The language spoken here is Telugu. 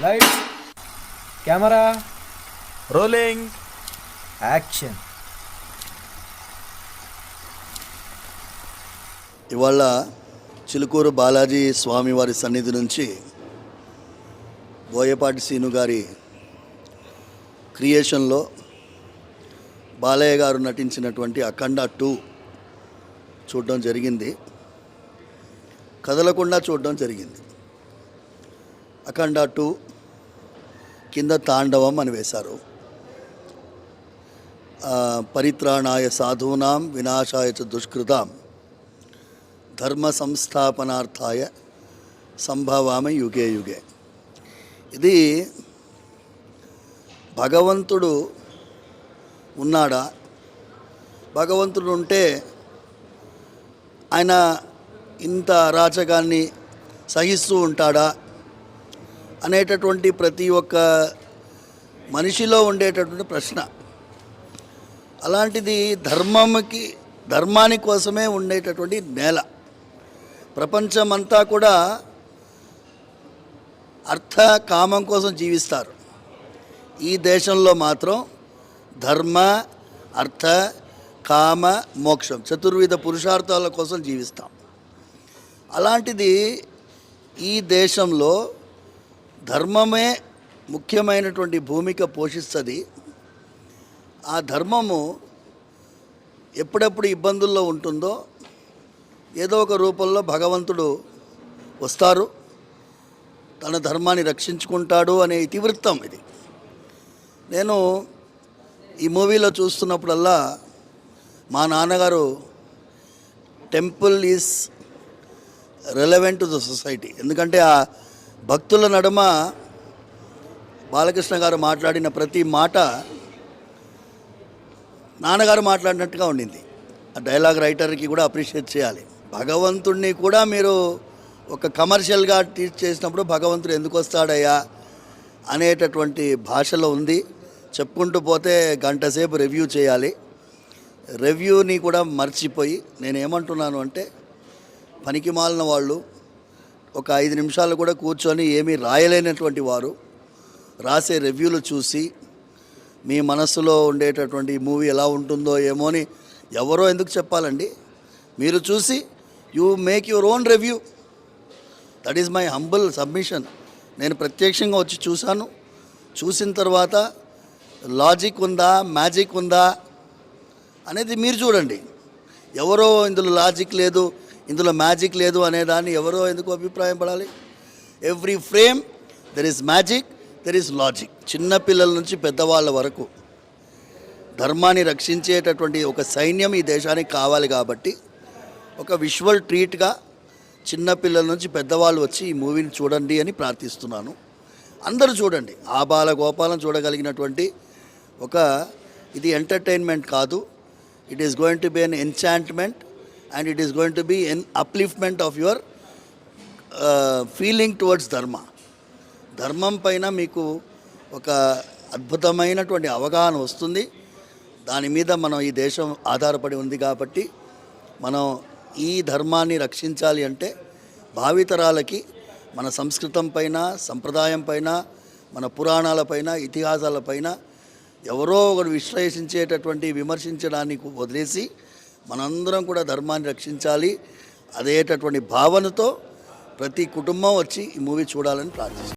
Lights camera rolling. యాక్షన్. ఇవాళ చిలుకూరు బాలాజీ స్వామివారి సన్నిధి నుంచి బోయపాటి సీను గారి క్రియేషన్లో బాలయ్య గారు నటించినటువంటి అఖండ టూ చూడడం జరిగింది. కదలకుండా చూడడం జరిగింది. అఖండ టూ కింద తాండవం అని వేశారు. పరిత్రాణాయ సాధూనాం వినాశాయ చ దుష్కృతాం ధర్మ సంస్థాపనార్థాయ సంభవామి యుగే యుగే. ఇది భగవంతుడు ఉన్నాడా? భగవంతుడు ఉంటే ఆయన ఇంత అరాచకాన్ని సహిస్తూ ఉంటాడా? అనేటటువంటి ప్రతి ఒక్క మనిషిలో ఉండేటటువంటి ప్రశ్న. అలాంటిది ధర్మంకి ధర్మాని కోసమే ఉండేటటువంటి నేల. ప్రపంచమంతా కూడా అర్థ కామం కోసం జీవిస్తారు. ఈ దేశంలో మాత్రం ధర్మ అర్థ కామ మోక్షం చతుర్విధ పురుషార్థాల కోసం జీవిస్తాం. అలాంటిది ఈ దేశంలో ధర్మమే ముఖ్యమైనటువంటి భూమిక పోషిస్తుంది. ఆ ధర్మము ఎప్పుడెప్పుడు ఇబ్బందుల్లో ఉంటుందో ఏదో ఒక రూపంలో భగవంతుడు వస్తారు. తన ధర్మాన్ని రక్షించుకుంటాడు అనే ఇతివృత్తం ఇది. నేను ఈ మూవీలో చూస్తున్నప్పుడల్లా మా నాన్నగారు temple is relevant to the society. ఎందుకంటే ఆ భక్తుల నడుమ బాలకృష్ణ గారు మాట్లాడిన ప్రతి మాట నాన్నగారు మాట్లాడినట్టుగా ఉండింది. ఆ డైలాగ్ రైటర్కి కూడా అప్రిషియేట్ చేయాలి. భగవంతుడిని కూడా మీరు ఒక కమర్షియల్గా టీచ్ చేసినప్పుడు భగవంతుడు ఎందుకు వస్తాడయ్యా అనేటటువంటి భాషలో ఉంది. చెప్పుకుంటూ పోతే గంట సేపు రివ్యూ చేయాలి. రివ్యూని కూడా మర్చిపోయి నేను ఏమంటున్నాను అంటే పనికి మాలిన వాళ్ళు ఒక ఐదు నిమిషాలు కూడా కూర్చొని ఏమీ రాయలేనటువంటి వారు రాసే రివ్యూలు చూసి మీ మనస్సులో ఉండేటటువంటి మూవీ ఎలా ఉంటుందో ఏమో అని ఎవరో ఎందుకు చెప్పాలండి? మీరు చూసి you make your own review that is my humble submission నేను ప్రత్యక్షంగా వచ్చి చూశాను. చూసిన తర్వాత లాజిక్ ఉందా మ్యాజిక్ ఉందా అనేది మీరు చూడండి. ఎవరో ఇందులో లాజిక్ లేదు ఇందులో మ్యాజిక్ లేదు అనేదాన్ని ఎవరో ఎందుకు అభిప్రాయం పడాలి? Every frame there is magic there is logic చిన్నపిల్లల నుంచి పెద్దవాళ్ళ వరకు ధర్మాన్ని రక్షించేటటువంటి ఒక సైన్యం ఈ దేశానికి కావాలి కాబట్టి ఒక విజువల్ ట్రీట్గా చిన్నపిల్లల నుంచి పెద్దవాళ్ళు వచ్చి ఈ మూవీని చూడండి అని ప్రార్థిస్తున్నాను. అందరూ చూడండి. ఆ బాల గోపాలం చూడగలిగినటువంటి ఒక ఇది ఎంటర్టైన్మెంట్ కాదు. It is going to be an enchantment and it is going to be an upliftment of your feeling towards dharma ధర్మం పైన మీకు ఒక అద్భుతమైనటువంటి అవగాహన వస్తుంది. దాని మీద మనం ఈ దేశం ఆధారపడి ఉంది కాబట్టి మనం ఈ ధర్మాన్ని రక్షించాలి అంటే భావితరాలకి మన సంస్కృతం పైన సంప్రదాయం పైన మన పురాణాలపైన ఇతిహాసాలపైన ఎవరో ఒకరు విశ్లేషించేటటువంటి విమర్శించడానికి వదిలేసి మనందరం కూడా ధర్మాన్ని రక్షించాలి. అదేటటువంటి భావనతో ప్రతి కుటుంబం వచ్చి ఈ మూవీ చూడాలని ప్రార్థిస్తున్నాను